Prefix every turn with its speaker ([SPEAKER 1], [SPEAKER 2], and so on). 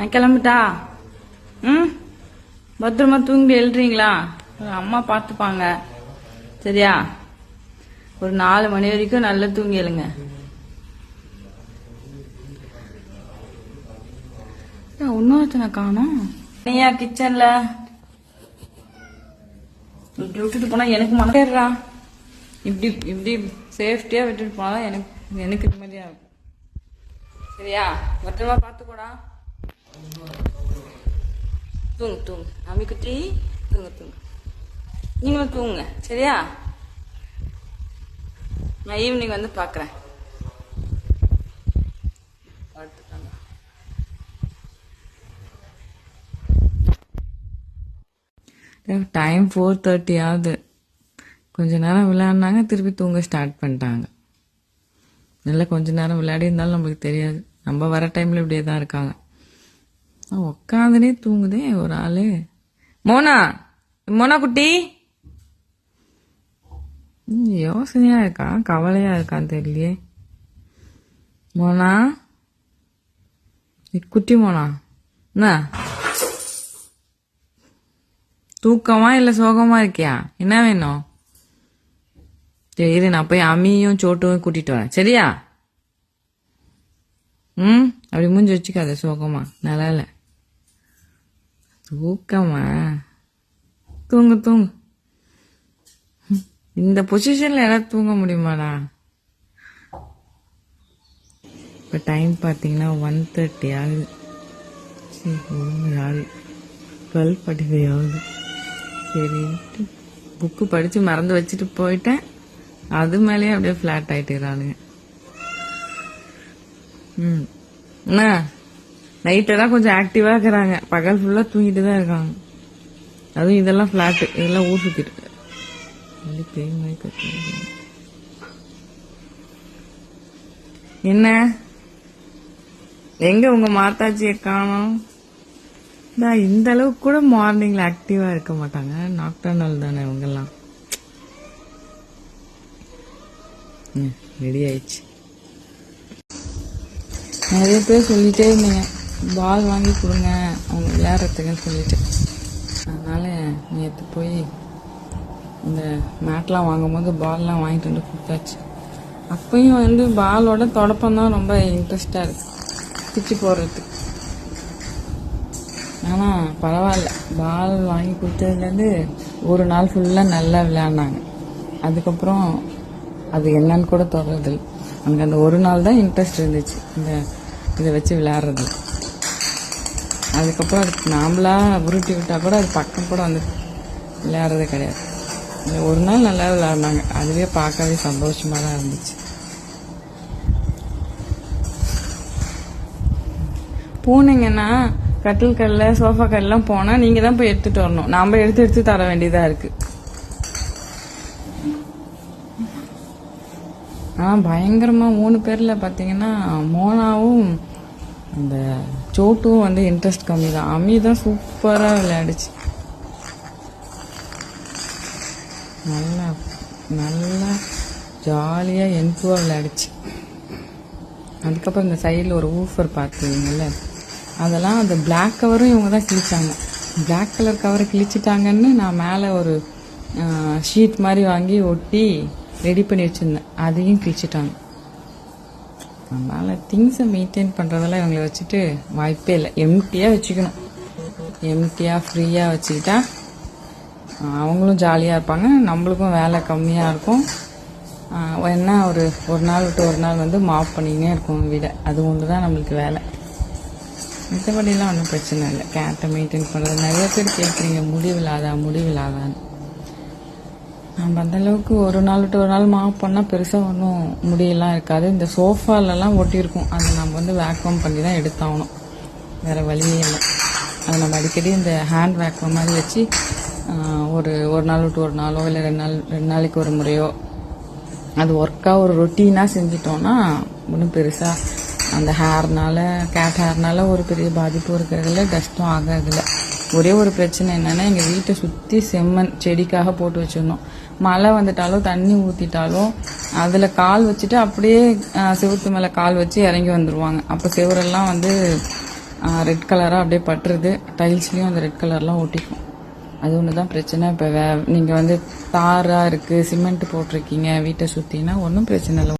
[SPEAKER 1] நான் கிளம்பிட்டா? ம்? பத்திரமா தூங்கி எழுறீங்களா அம்மா பார்த்துப்பாங்க. சரியா? ஒரு நாலு மணி வரைக்கும் நல்லா தூங்கி எழுங்க. இன்னொருத்தனை காணும். நீயா கிச்சன்ல? இப்படி விட்டுட்டு போனா எனக்கு மனதேறா இப்படி இப்படி சேஃப்டியா விட்டுட்டு போனா எனக்கு எனக்கு நிம்மதியா இருக்கும். சரியா? பத்திரமா பார்த்துக்கூடா. தூங்கு தூங்கு அம்மி தூங்கு தூங்கு நீங்களும் தூங்குங்க. சரியா? நான் ஈவினிங் வந்து பார்க்குறேன். டைம் ஃபோர் தேர்ட்டி ஆகுது. கொஞ்ச நேரம் விளையாடினாங்க திருப்பி தூங்க ஸ்டார்ட் பண்ணிட்டாங்க. நல்லா கொஞ்ச நேரம் விளையாடி இருந்தாலும் நம்மளுக்கு தெரியாது. நம்ம வர டைமில் இப்படியே தான் இருக்காங்க. உக்காந்துனே தூங்குதே ஒரு ஆளு. மோனா மோனா குட்டி. ம், யோசனையா இருக்கா? கவலையா இருக்கான்னு தெரியலையே. மோனா? குட்டி மோனா? என்ன? தூக்கமா இல்லை சோகமா இருக்கியா? என்ன வேணும்? சரி நான் போய் அம்மியும் சோட்டும் கூட்டிட்டு வரேன். சரியா? ம் அப்படி மூஞ்சி வச்சுக்காத சோகமா. நல்லா இல்லை. தூக்கமா தூங்கு தூங்கு. இந்த பொசிஷன்ல யாராவது தூங்க முடியுமாடா? இப்போ டைம் பார்த்தீங்கன்னா ஒன் தேர்ட்டி ஆகுது. சரி ஒன்று ஆகுது டுவெல் ஃபார்ட்டி ஃபைவ் ஆகுது சரின்ட்டு புக்கு படித்து மறந்து வச்சுட்டு போயிட்டேன். அது மேலேயே அப்படியே ஃப்ளாட் ஆயிட்டுறானுங்க ம். என்ன நைட்டெல்லாம் கொஞ்சம் ஆக்டிவாக இருக்கிறாங்க. பகல் ஃபுல்லாக தூங்கிட்டு தான் இருக்காங்க. அதுவும் இதெல்லாம் ஃப்ளாட்டு இதெல்லாம் ஊர் சுற்றிட்டு என்ன? எங்க உங்க மாத்தாச்சியை காணோம் நான் இந்த அளவுக்கு கூட மார்னிங்ல ஆக்டிவா இருக்க மாட்டாங்க. நாக்டர்னல் தானே இவங்கெல்லாம். ரெடி ஆயிடுச்சு. நிறைய பேர் சொல்லிட்டே இருந்தீங்க. பால் வாங்கி கொடுங்க. அவங்க விளையாடுறதுக்குன்னு சொல்லிட்டு. அதனால நேற்று போய் இந்த மேட்லாம் வாங்கும்போது பால்லாம் வாங்கிட்டு வந்து கொடுத்தாச்சு. அப்பயும் வந்து பாலோட தொடப்பம் தான் ரொம்ப இன்ட்ரெஸ்டாக இருக்கு. பிச்சு போடுறதுக்கு ஆனால் பரவாயில்ல. பால் வாங்கி கொடுத்ததுலேருந்து ஒரு நாள் ஃபுல்லாக நல்லா விளையாடினாங்க. அதுக்கப்புறம் அது என்னன்னு கூட தொடர்றதில்ல அங்கே அந்த ஒரு நாள் தான் இன்ட்ரெஸ்ட் இருந்துச்சு. இந்த இதை வச்சு விளையாடுறது அதுக்கப்புறம் அதுக்கு நாமளாக உருட்டி விட்டால் கூட அது பக்கம் கூட வந்து விளையாடுறதே கிடையாது. ஒரு நாள் நல்லா விளையாடினாங்க. அதுவே பார்க்கவே சந்தோஷமாக தான் இருந்துச்சு. பூனைங்கன்னா கட்டில் கல்ல சோஃபா கல்லாம் போனால் நீங்கள் தான் போய் எடுத்துகிட்டு வரணும். நாம் எடுத்து எடுத்து தர வேண்டியதாக இருக்குது ஆ பயங்கரமாக மூணு பேரில் பார்த்தீங்கன்னா மோனாவும் அந்த சோட்டும் வந்து இன்ட்ரெஸ்ட் கம்மி தான் அம்மி தான் சூப்பராக விளையாடுச்சு. நல்லா நல்லா ஜாலியாக என்ஃபுவாக விளையாடுச்சு. அதுக்கப்புறம் இந்த சைடில் ஒரு ஊஃபர் பார்த்துருந்தீங்கல்ல அதெல்லாம் அந்த பிளாக் கவரும் இவங்க தான் கிழிச்சாங்க. பிளாக் கலர் கவரை கிழிச்சிட்டாங்கன்னு நான் மேலே ஒரு ஷீட் மாதிரி வாங்கி ஒட்டி ரெடி பண்ணி வச்சுருந்தேன். அதையும் கிழிச்சிட்டாங்க. அதனால் திங்ஸை மெயின்டைன் பண்ணுறதெல்லாம் இவங்களை வச்சுட்டு வாய்ப்பே இல்லை. எம்டியாக வச்சுக்கணும். எம்டியாக ஃப்ரீயாக வச்சுக்கிட்டா அவங்களும் ஜாலியாக இருப்பாங்க. நம்மளுக்கும் வேலை கம்மியாக இருக்கும். என்ன ஒரு ஒரு நாள் விட்டு ஒரு நாள் வந்து மாப் பண்ணிக்கினே இருக்கும் வீடை. அது ஒன்று தான் நம்மளுக்கு வேலை. மற்றபடிலாம் ஒன்றும் பிரச்சனை இல்லை. கேட்டை மெயின்டைன் பண்ணுறது நிறைய பேர் கேட்குறீங்க முடிவில்லாதா முடிவில்லாதான்னு. நம்ம அந்த அளவுக்கு ஒரு நாள் விட்டு ஒரு நாள் மாப் பண்ணால் பெருசாக ஒன்றும் முடியெல்லாம் இருக்காது. இந்த சோஃபாலெல்லாம் ஒட்டியிருக்கும். அதை நம்ம வந்து வேக்யூம் பண்ணி தான் எடுத்தாகணும். வேறு வழியே இல்லை. அதை நம்ம அடிக்கடி இந்த ஹேண்ட் வேக்யூம் மாதிரி வச்சு ஒரு ஒரு நாள் விட்டு ஒரு நாளோ இல்லை ரெண்டு நாள் ரெண்டு நாளைக்கு ஒரு முறையோ அது ஒர்க்காக ஒரு ரொட்டீனாக செஞ்சிட்டோம்னா ஒன்றும் பெருசாக அந்த ஹேர்னால கேட் ஹேர்னால ஒரு பெரிய பாதிப்பும் இருக்கிறதில்ல டஸ்ட்டும் ஆகிறதில்ல. ஒரே ஒரு பிரச்சனை என்னன்னா எங்கள் வீட்டை சுற்றி செம்மண் செடிக்காக போட்டு வச்சிருந்தோம். மழை வந்துட்டாலும் தண்ணி ஊற்றிட்டாலும் அதில் கால் வச்சுட்டு அப்படியே செவுத்து மேலே கால் வச்சு இறங்கி வந்துருவாங்க. அப்போ செவரெல்லாம் வந்து ரெட் கலராக அப்படியே பட்டுருது. டைல்ஸ்லேயும் அந்த ரெட் கலர்லாம் ஒட்டிக்கும். அது ஒன்று தான் பிரச்சனை. இப்போ வே நீங்கள் வந்து தாராக இருக்குது சிமெண்ட் போட்டிருக்கீங்க வீட்டை சுற்றினா ஒன்றும் பிரச்சனை இல்லை.